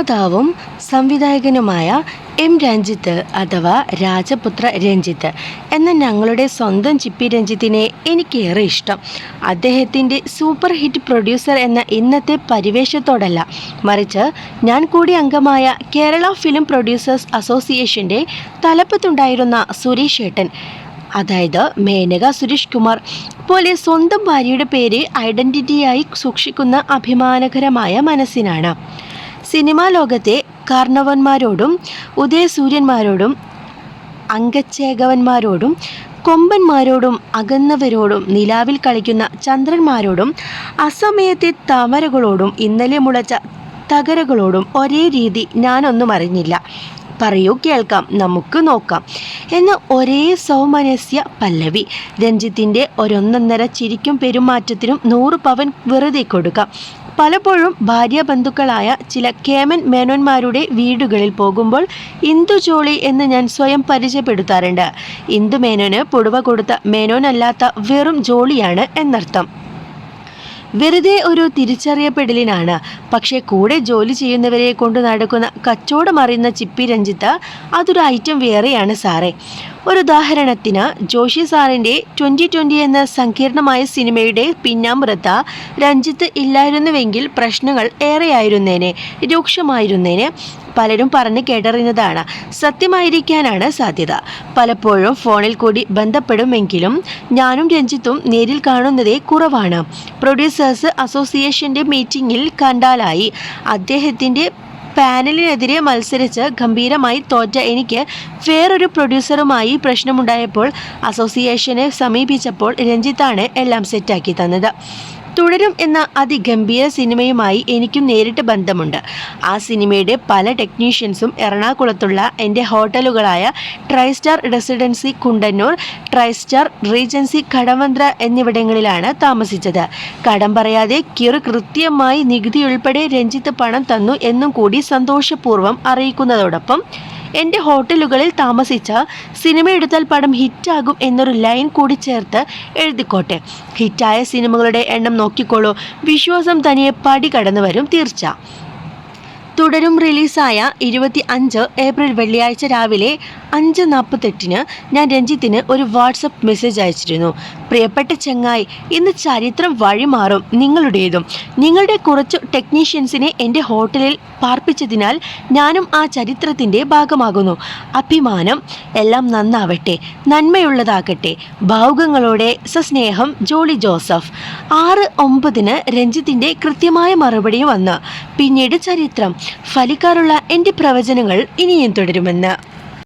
നിർമ്മാതാവും സംവിധായകനുമായ എം രഞ്ജിത്ത് അഥവാ രാജപുത്ര രഞ്ജിത്ത് എന്ന ഞങ്ങളുടെ സ്വന്തം ചിപ്പി രഞ്ജിത്തിനെ എനിക്കേറെ ഇഷ്ടം. അദ്ദേഹത്തിന്റെ സൂപ്പർ ഹിറ്റ് പ്രൊഡ്യൂസർ എന്ന ഇന്നത്തെ പരിവേഷത്തോടല്ല മറിച്ച് ഞാൻ കൂടി അംഗമായ കേരള ഫിലിം പ്രൊഡ്യൂസേഴ്സ് അസോസിയേഷന്റെ തലപ്പത്തുണ്ടായിരുന്ന സുരേഷ് ഏട്ടൻ അതായത് മേനക സുരേഷ് കുമാർ പോലെ സ്വന്തം ഭാര്യയുടെ പേര് ഐഡന്റിറ്റിയായി സൂക്ഷിക്കുന്ന അഭിമാനകരമായ മനസ്സിനാണ്. സിനിമാ ലോകത്തെ കാർണവന്മാരോടും ഉദയസൂര്യന്മാരോടും അംഗച്ചേകവന്മാരോടും കൊമ്പന്മാരോടും അകന്നവരോടും നിലാവിൽ കളിക്കുന്ന ചന്ദ്രന്മാരോടും അസമയത്തെ താമരകളോടും ഇന്നലെ മുളച്ച തകരകളോടും ഒരേ രീതി ഞാനൊന്നും അറിഞ്ഞില്ല. പറയൂ കേൾക്കാം നമുക്ക് നോക്കാം. എന്ന് ഒരേ സൗമനസ്യ പല്ലവി. രഞ്ജിത്തിന്റെ ഒരൊന്നൊന്നര ചിരിക്കും പെരുമാറ്റത്തിനും നൂറ് പവൻ വെറുതെ കൊടുക്കാം. പലപ്പോഴും ഭാര്യ ബന്ധുക്കളായ ചില കേമൻ മേനോന്മാരുടെ വീടുകളിൽ പോകുമ്പോൾ ഇന്ദു ജോളി എന്ന് ഞാൻ സ്വയം പരിചയപ്പെടുത്താറുണ്ട്. ഇന്ദു മേനോന് പുടവ കൊടുത്ത മേനോനല്ലാത്ത വെറും ജോളിയാണ് എന്നർത്ഥം. വെറുതെ ഒരു തിരിച്ചറിയപ്പെടലിനാണ്. പക്ഷേ കൂടെ ജോലി ചെയ്യുന്നവരെ കൊണ്ട് നടക്കുന്ന കച്ചവടം അറിയുന്ന ചിപ്പി രഞ്ജിത്ത് അതൊരു ഐറ്റം വേറെയാണ് സാറേ. ഒരു ഉദാഹരണത്തിന് ജോഷി സാറിന്റെ ട്വന്റി ട്വന്റി എന്ന സങ്കീർണമായ സിനിമയുടെ പിന്നാമ്പുറത്ത് രഞ്ജിത്ത് ഇല്ലായിരുന്നുവെങ്കിൽ പ്രശ്നങ്ങൾ ഏറെയായിരുന്നേനെ രൂക്ഷമായിരുന്നേനെ. പലരും പറഞ്ഞു കേട്ടറിഞ്ഞതാണ് സത്യമായിരിക്കാനാണ് സാധ്യത. പലപ്പോഴും ഫോണിൽ കൂടി ബന്ധപ്പെടുമെങ്കിലും ഞാനും രഞ്ജിത്തും നേരിൽ കാണുന്നതേ കുറവാണ്. പ്രൊഡ്യൂസേഴ്സ് അസോസിയേഷന്റെ മീറ്റിംഗിൽ കണ്ടാലായി അദ്ദേഹത്തിന്റെ പാനലിനെതിരെ മത്സരിച്ച് ഗംഭീരമായി തോറ്റ എനിക്ക് വേറൊരു പ്രൊഡ്യൂസറുമായി പ്രശ്നമുണ്ടായപ്പോൾ അസോസിയേഷനെ സമീപിച്ചപ്പോൾ രഞ്ജിത്താണ് എല്ലാം സെറ്റാക്കി തന്നത്. തുടരും എന്ന അതിഗംഭീര സിനിമയുമായി എനിക്കും നേരിട്ട് ബന്ധമുണ്ട്. ആ സിനിമയുടെ പല ടെക്നീഷ്യൻസും എറണാകുളത്തുള്ള എന്റെ ഹോട്ടലുകളായ Tristar residency Kundannoor Tristar regency Kadavanthra എന്നിവിടങ്ങളിലാണ് താമസിച്ചത്. കടം പറയാതെ കിറു കൃത്യമായി നികുതി ഉൾപ്പെടെ രഞ്ജിത്ത് പണം തന്നു എന്നും കൂടി സന്തോഷപൂർവം അറിയിക്കുന്നതോടൊപ്പം എന്റെ ഹോട്ടലുകളിൽ താമസിച്ച സിനിമ എടുത്താൽ പടം ഹിറ്റാകും എന്നൊരു ലൈൻ കൂടി ചേർത്ത് എഴുതിക്കോട്ടെ. ഹിറ്റായ സിനിമകളുടെ എണ്ണം നോക്കിക്കോളൂ. വിശ്വാസം തനിയെ പടി കടന്നു വരും തീർച്ച. തുടരും റിലീസായ ഇരുപത്തി അഞ്ച് ഏപ്രിൽ വെള്ളിയാഴ്ച രാവിലെ അഞ്ച് നാൽപ്പത്തെട്ടിന് ഞാൻ രഞ്ജിത്തിന് ഒരു വാട്സപ്പ് മെസ്സേജ് അയച്ചിരുന്നു. പ്രിയപ്പെട്ട ചങ്ങായി ഇന്ന് ചരിത്രം വഴിമാറും നിങ്ങളുടേതും. നിങ്ങളുടെ കുറച്ച് ടെക്നീഷ്യൻസിനെ എന്റെ ഹോട്ടലിൽ പാർപ്പിച്ചതിനാൽ ഞാനും ആ ചരിത്രത്തിന്റെ ഭാഗമാകുന്നു. അഭിമാനം എല്ലാം നന്നാവട്ടെ നന്മയുള്ളതാകട്ടെ. ഭാവുകങ്ങളോടെ സസ്നേഹം ജോളി ജോസഫ്. ആറ് ഒമ്പതിന് രഞ്ജിത്തിന്റെ കൃത്യമായ മറുപടി വന്ന് പിന്നീട് ചരിത്രം. ഫലിക്കാറുള്ള എന്റെ പ്രവചനങ്ങൾ ഇനിയും തുടരുമെന്ന്.